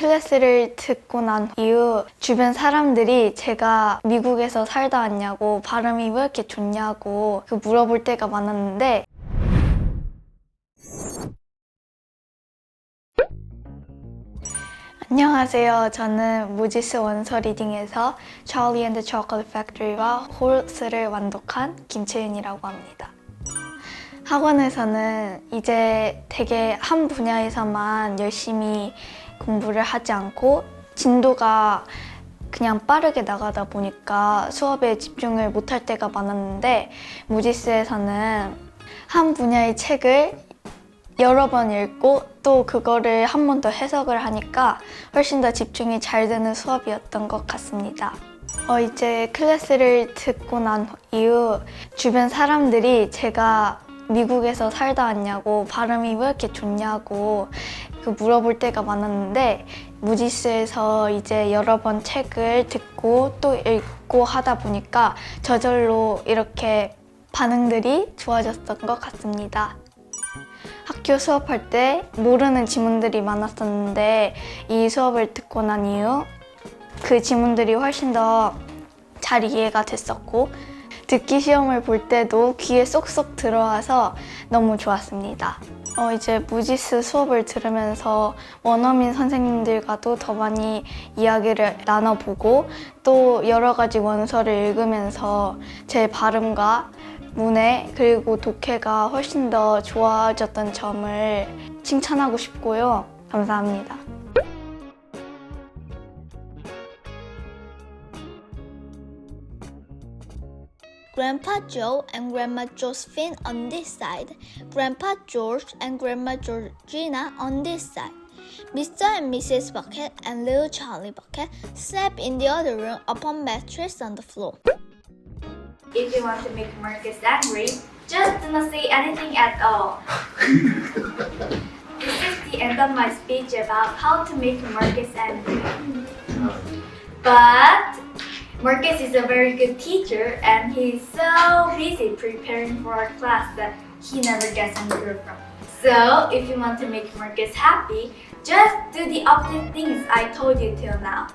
클래스를 듣고 난 이후 주변 사람들이 제가 미국에서 살다 왔냐고 발음이 왜 이렇게 좋냐고 그 물어볼 때가 많았는데 안녕하세요. 저는 무지스 원서 리딩에서 Charlie and the Chocolate Factory와 홀스를 완독한 김채윤이라고 합니다. 학원에서는 이제 되게 한 분야에서만 열심히 공부를 하지 않고 진도가 그냥 빠르게 나가다 보니까 수업에 집중을 못할 때가 많았는데 무지스에서는 한 분야의 책을 여러 번 읽고 또 그거를 한 번 더 해석을 하니까 훨씬 더 집중이 잘 되는 수업이었던 것 같습니다. 어, 이제 클래스를 듣고 난 이후 주변 사람들이 제가 미국에서 살다 왔냐고 발음이 왜 이렇게 좋냐고 그 물어볼 때가 많았는데 무지스에서 이제 여러 번 책을 듣고 또 읽고 하다 보니까 저절로 이렇게 반응들이 좋아졌던 것 같습니다. 학교 수업할 때 모르는 지문들이 많았었는데 이 수업을 듣고 난 이후 그 지문들이 훨씬 더 잘 이해가 됐었고 듣기 시험을 볼 때도 귀에 쏙쏙 들어와서 너무 좋았습니다. 어, 이제 무지스 수업을 들으면서 원어민 선생님들과도 더 많이 이야기를 나눠보고 또 여러 가지 원서를 읽으면서 제 발음과 문해 그리고 독해가 훨씬 더 좋아졌던 점을 칭찬하고 싶고요. 감사합니다. Grandpa Joe and Grandma Josephine on this side, Grandpa George and Grandma Georgina on this side. Mr. and Mrs. Bucket and little Charlie Bucket slept in the other room upon mattress on the floor. If you want to make Marcus angry, just do not say anything at all. this is the end of my speech about how to make Marcus angry. But Marcus is a very good teacher and he's so busy preparing for our class that he never gets angry from. So if you want to make Marcus happy, just do the opposite things I told you till now.